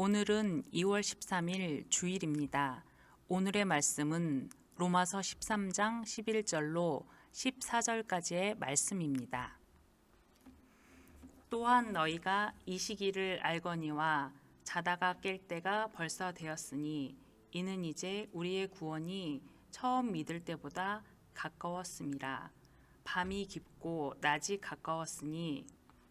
오늘은 2월 13일 주일입니다. 오늘의 말씀은 로마서 13장 11절로 14절까지의 말씀입니다. 또한 너희가 이 시기를 알거니와 자다가 깰 때가 벌써 되었으니 이는 이제 우리의 구원이 처음 믿을 때보다 가까웠음이라 밤이 깊고 낮이 가까웠으니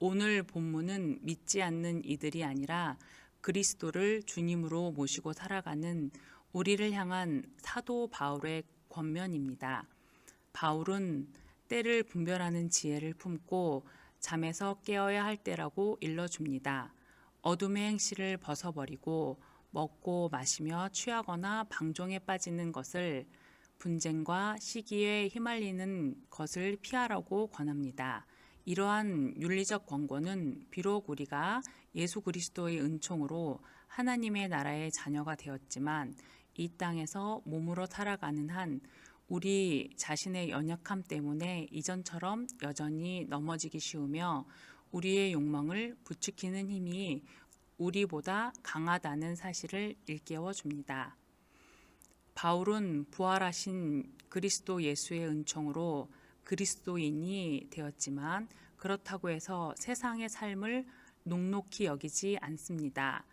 오늘 본문은 믿지 않는 이들이 아니라 그리스도를 주님으로 모시고 살아가는 우리를 향한 사도 바울의 권면입니다. 바울은 때를 분별하는 지혜를 품고 잠에서 깨어야 할 때라고 일러줍니다. 어둠의 행실을 벗어버리고 먹고 마시며 취하거나 방종에 빠지는 것을 분쟁과 시기에 휘말리는 것을 피하라고 권합니다. 이러한 윤리적 권고는 비록 우리가 예수 그리스도의 은총으로 하나님의 나라의 자녀가 되었지만 이 땅에서 몸으로 살아가는 한 우리 자신의 연약함 때문에 이전처럼 여전히 넘어지기 쉬우며 우리의 욕망을 부추기는 힘이 우리보다 강하다는 사실을 일깨워 줍니다. 바울은 부활하신 그리스도 예수의 은총으로 그리스도인이 되었지만 그렇다고 해서 세상의 삶을 녹록히 여기지 않습니다.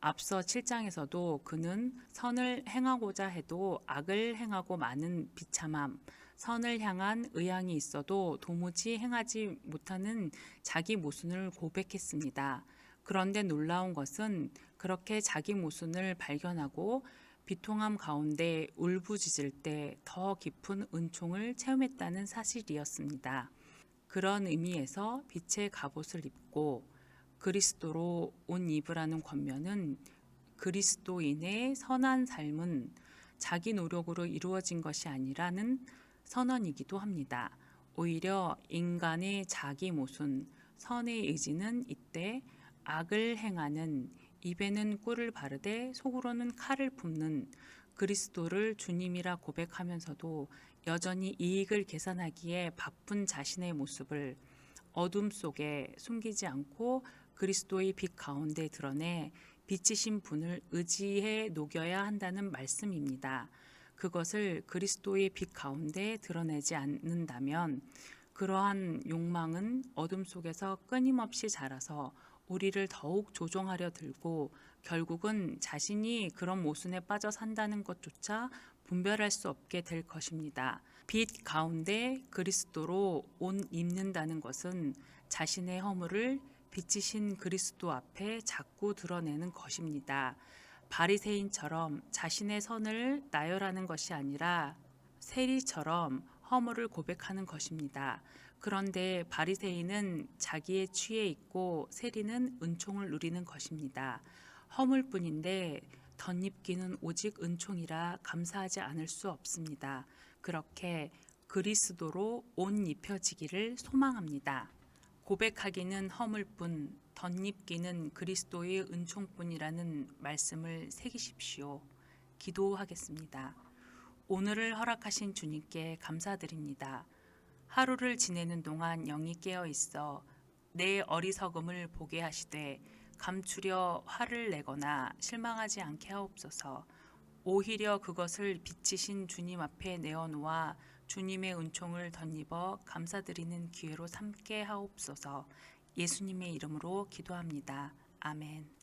앞서 7장에서도 그는 선을 행하고자 해도 악을 행하고 많은 비참함, 선을 향한 의향이 있어도 도무지 행하지 못하는 자기 모순을 고백했습니다. 그런데 놀라운 것은 그렇게 자기 모순을 발견하고 비통함 가운데 울부짖을 때 더 깊은 은총을 체험했다는 사실이었습니다. 그런 의미에서 빛의 갑옷을 입고 그리스도로 옷 입으라는 권면은 그리스도인의 선한 삶은 자기 노력으로 이루어진 것이 아니라는 선언이기도 합니다. 오히려 인간의 자기 모순, 선의 의지는 이때 악을 행하는 입에는 꿀을 바르되 속으로는 칼을 품는 그리스도를 주님이라 고백하면서도 여전히 이익을 계산하기에 바쁜 자신의 모습을 어둠 속에 숨기지 않고 그리스도의 빛 가운데 드러내 빛이신 분을 의지해 녹여야 한다는 말씀입니다. 그것을 그리스도의 빛 가운데 드러내지 않는다면 그러한 욕망은 어둠 속에서 끊임없이 자라서 우리를 더욱 조종하려 들고 결국은 자신이 그런 모순에 빠져 산다는 것조차 분별할 수 없게 될 것입니다. 빛 가운데 그리스도로 옷 입는다는 것은 자신의 허물을 빛이신 그리스도 앞에 자꾸 드러내는 것입니다. 바리새인처럼 자신의 선을 나열하는 것이 아니라 세리처럼 허물을 고백하는 것입니다. 그런데 바리새인은 자기의 취해 있고 세리는 은총을 누리는 것입니다. 허물뿐인데 덧입기는 오직 은총이라 감사하지 않을 수 없습니다. 그렇게 그리스도로 옷 입혀지기를 소망합니다. 고백하기는 허물뿐, 덧입기는 그리스도의 은총뿐이라는 말씀을 새기십시오. 기도하겠습니다. 오늘을 허락하신 주님께 감사드립니다. 하루를 지내는 동안 영이 깨어 있어 내 어리석음을 보게 하시되 감추려 화를 내거나 실망하지 않게 하옵소서. 오히려 그것을 비치신 주님 앞에 내어놓아 주님의 은총을 덧입어 감사드리는 기회로 삼게 하옵소서. 예수님의 이름으로 기도합니다. 아멘.